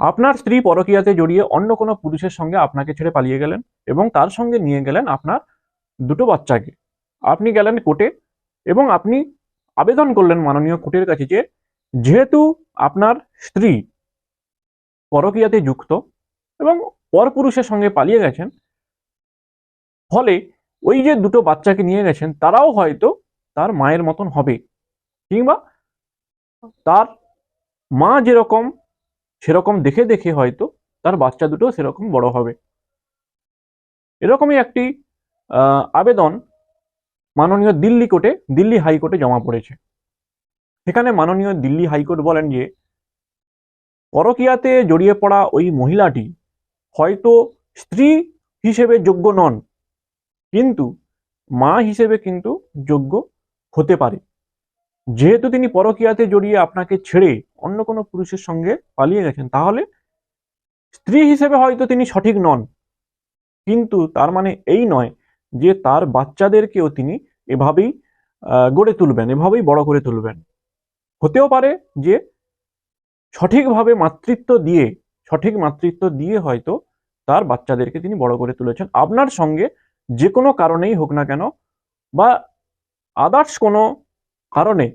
আপনার স্ত্রী পরকীয়াতে জড়িয়ে অন্য কোনো পুরুষের সঙ্গে আপনাকে ছেড়ে পালিয়ে গেলেন এবং তার সঙ্গে নিয়ে গেলেন আপনার দুটো বাচ্চাকে। আপনি গেলেন কোর্টে এবং আপনি আবেদন করলেন মাননীয় কোর্টের কাছে যে, যেহেতু আপনার স্ত্রী পরকীয়াতে যুক্ত এবং পরপুরুষের সঙ্গে পালিয়ে গেছেন, ফলে ওই যে দুটো বাচ্চাকে নিয়ে গেছেন, তারাও হয়তো তার মায়ের মতন হবে কিংবা তার মা যেরকম সেরকম দেখে দেখে হয়তো তার বাচ্চা দুটো সেরকম বড় হবে। এরকমই একটি আবেদন মাননীয় দিল্লি কোর্টে, দিল্লি হাইকোর্টে জমা পড়েছে। সেখানে মাননীয় দিল্লি হাইকোর্ট বলেন যে, পরকীয়াতে জড়িয়ে পড়া ওই মহিলাটি হয়তো স্ত্রী হিসেবে যোগ্য নন, কিন্তু মা হিসেবে কিন্তু যোগ্য হতে পারে। যেহেতু তিনি পরকীয়াতে জড়িয়ে আপনাকে ছেড়ে অন্য কোনো পুরুষের সঙ্গে পালিয়ে গেছেন, তাহলে স্ত্রী হিসেবে হয়তো তিনি সঠিক নন। কিন্তু তার মানে এই নয় যে তার বাচ্চাদেরকেও তিনি এভাবেই গড়ে তুলবেন, এভাবেই বড় করে তুলবেন। হতেও পারে যে সঠিকভাবে মাতৃত্ব দিয়ে, সঠিক মাতৃত্ব দিয়ে হয়তো তার বাচ্চাদেরকে তিনি বড় করে তুলেছেন। আপনার সঙ্গে যে কোনো কারণেই হোক না কেন বা আদার্স কোনো কারণে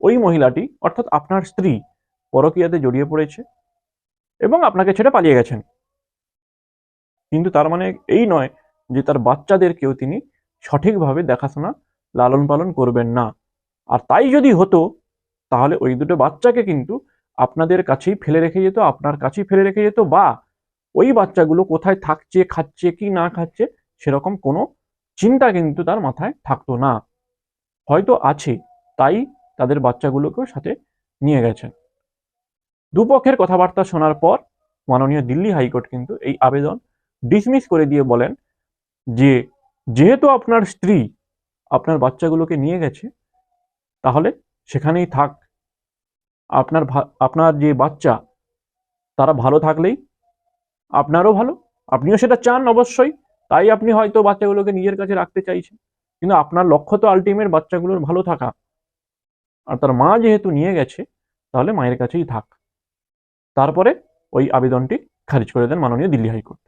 ওই মহিলাটি, অর্থাৎ আপনার স্ত্রী, পরকীয়াতে জড়িয়ে পড়েছে এবং আপনাকে ছেড়ে পালিয়ে গেছেন। কিন্তু তার মানে এই নয় যে তার বাচ্চাদেরকেও তিনি সঠিকভাবে দেখাশোনা লালন পালন করবেন না। আর তাই যদি হতো, তাহলে ওই দুটো বাচ্চাকে কিন্তু আপনাদের কাছেই ফেলে রেখে যেত, আপনার কাছেই ফেলে রেখে যেত, বা ওই বাচ্চাগুলো কোথায় থাকছে, খাচ্ছে, কি না খাচ্ছে, সেরকম কোনো চিন্তা কিন্তু তার মাথায় থাকতো না। হয়তো আছে, তাই তাদের বাচ্চাগুলোকেও সাথে নিয়ে গেছেন। দুপক্ষের কথাবার্তা শোনার পর মাননীয় দিল্লি হাইকোর্ট কিন্তু এই আবেদন ডিসমিস করে দিয়ে বলেন যে, যেহেতু আপনার স্ত্রী আপনার বাচ্চাগুলোকে নিয়ে গেছে, তাহলে সেখানেই থাক। আপনার আপনার যে বাচ্চা, তারা ভালো থাকলেই আপনারও ভালো। আপনিও সেটা চান অবশ্যই। তাই আপনি হয়তো বাচ্চাগুলোকে নিজের কাছে রাখতে চাইছেন। কিন্তু আপনার লক্ষ্য তো আলটিমেট বাচ্চাগুলোর ভালো থাকা। আর তার মা যেহেতু নিয়ে গেছে, তাহলে মায়ের কাছেই থাক। তারপরে ওই আবেদনটি খারিজ করে দেন মাননীয় দিল্লি হাইকোর্ট।